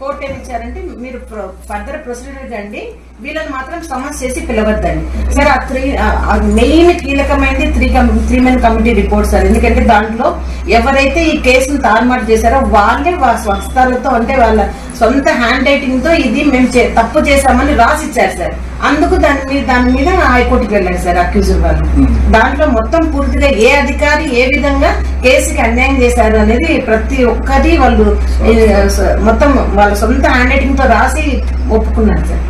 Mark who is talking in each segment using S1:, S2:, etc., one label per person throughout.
S1: Court ఏమి ఇచ్చారంటే మీరు ఫర్దర్ ప్రొసీడర్ అండి వీళ్ళని మాత్రం సమన్స్ చేసి పిలవద్దండి. సార్ ఆ త్రీ మెయిన్ కీలకమైనది three three men committee report sir. ఎందుకంటే దాంట్లో ఎవరైతే ఈ కేసును తారుమారు చేశారో వాళ్ళే వాళ్ళ స్వస్థలతో అంటే వాళ్ళ సొంత హ్యాండ్ రైటింగ్తో ఇది మేము తప్పు చేశామని రాసి ఇచ్చారు సార్. అందుకు దాని మీద దాని మీద హైకోర్టుకి వెళ్ళారు సార్ అక్యూజర్ వాళ్ళు. దాంట్లో మొత్తం పూర్తిగా ఏ అధికారి ఏ విధంగా కేసుకి అన్యాయం చేశారు అనేది ప్రతి ఒక్కటి వాళ్ళు మొత్తం వాళ్ళ సొంత హ్యాండ్ రైటింగ్తో రాసి ఒప్పుకున్నారు సార్.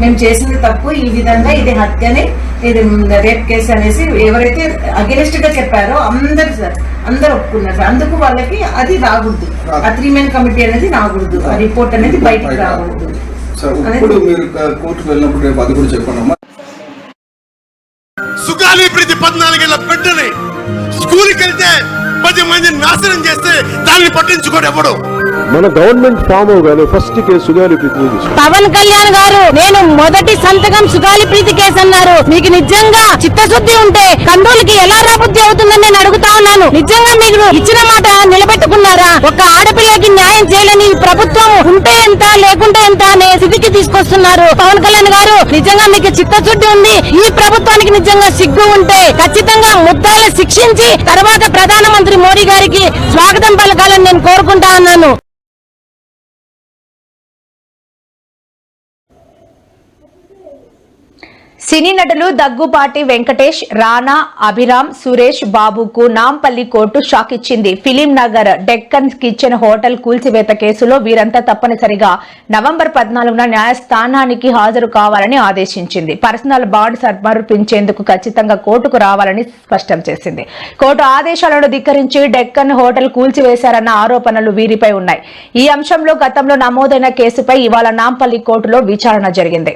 S1: మేము. చేసింది తప్పు ఈ విధంగా ఇది హత్యని ఇది రేప్ కేసు అనేసి ఎవరైతే అగెనిస్ట్గా చెప్పారో అందరు సార్ అందరు ఒప్పుకున్నారు సార్. అందుకు వాళ్ళకి అది రాకూడదు. ఆ త్రీ మెన్ కమిటీ అనేది రాకూడదు. ఆ రిపోర్ట్ అనేది బయటకు రాకూడదు.
S2: సార్ ఇప్పుడు మీరు కోర్టుకు వెళ్ళినప్పుడు రేపు అది కూడా చెప్పండి
S3: సుగాలి ప్రతి పద్నాలుగేళ్ళ బిడ్డని స్కూల్కి వెళ్తే పది మంది నాశనం చేస్తే దాన్ని పట్టించుకోడు ఎవడు?
S4: మన గవర్నమెంట్ ఫామ్ అవగానే ఫస్ట్ కేసు సుగాలి ప్రీతి
S5: పవన్ కళ్యాణ్ గారు నేను మొదటి సంతకం సుగాలి ప్రీతి కేసు అన్నారు. మీకు నిజంగా చిత్తశుద్ధి ఉంటే కండోలకి ఎలా రాబుద్ధి అవుతుందని నేను అడుగుతా ఉన్నాను. నిజంగా మీరు ఇచ్చిన మాట నిలబెట్టుకున్నారా ఒక ఆడపిల్లకి న్యాయం చేయలేని ఈ ప్రభుత్వం ఉంటే ఎంత లేకుంటే ఎంత అనే స్థితికి తీసుకొస్తున్నారు. పవన్ కళ్యాణ్ గారు నిజంగా మీకు చిత్తశుద్ధి ఉంది. ఈ ప్రభుత్వానికి నిజంగా సిగ్గు ఉంటే ఖచ్చితంగా ముద్దాలు శిక్షించి తర్వాత ప్రధానమంత్రి మోడీ గారికి స్వాగతం పలకాలని నేను కోరుకుంటా ఉన్నాను.
S6: సినీ నటులు దగ్గుపాటి వెంకటేష్ రానా అభిరామ్ సురేష్ బాబుకు నాంపల్లి కోర్టు షాక్ ఇచ్చింది. Film Nagar Deccan kitchen hotel కూల్చివేత కేసులో వీరంతా తప్పనిసరిగా నవంబర్ పద్నాలుగున న్యాయస్థానానికి హాజరు కావాలని ఆదేశించింది. పర్సనల్ బాండ్ సమర్పించేందుకు ఖచ్చితంగా కోర్టుకు రావాలని స్పష్టం చేసింది. కోర్టు ఆదేశాలను ధిక్కరించి డెక్కన్ హోటల్ కూల్చివేశారన్న ఆరోపణలు వీరిపై ఉన్నాయి. ఈ అంశంలో గతంలో నమోదైన కేసుపై ఇవాళ నాంపల్లి కోర్టులో విచారణ జరిగింది.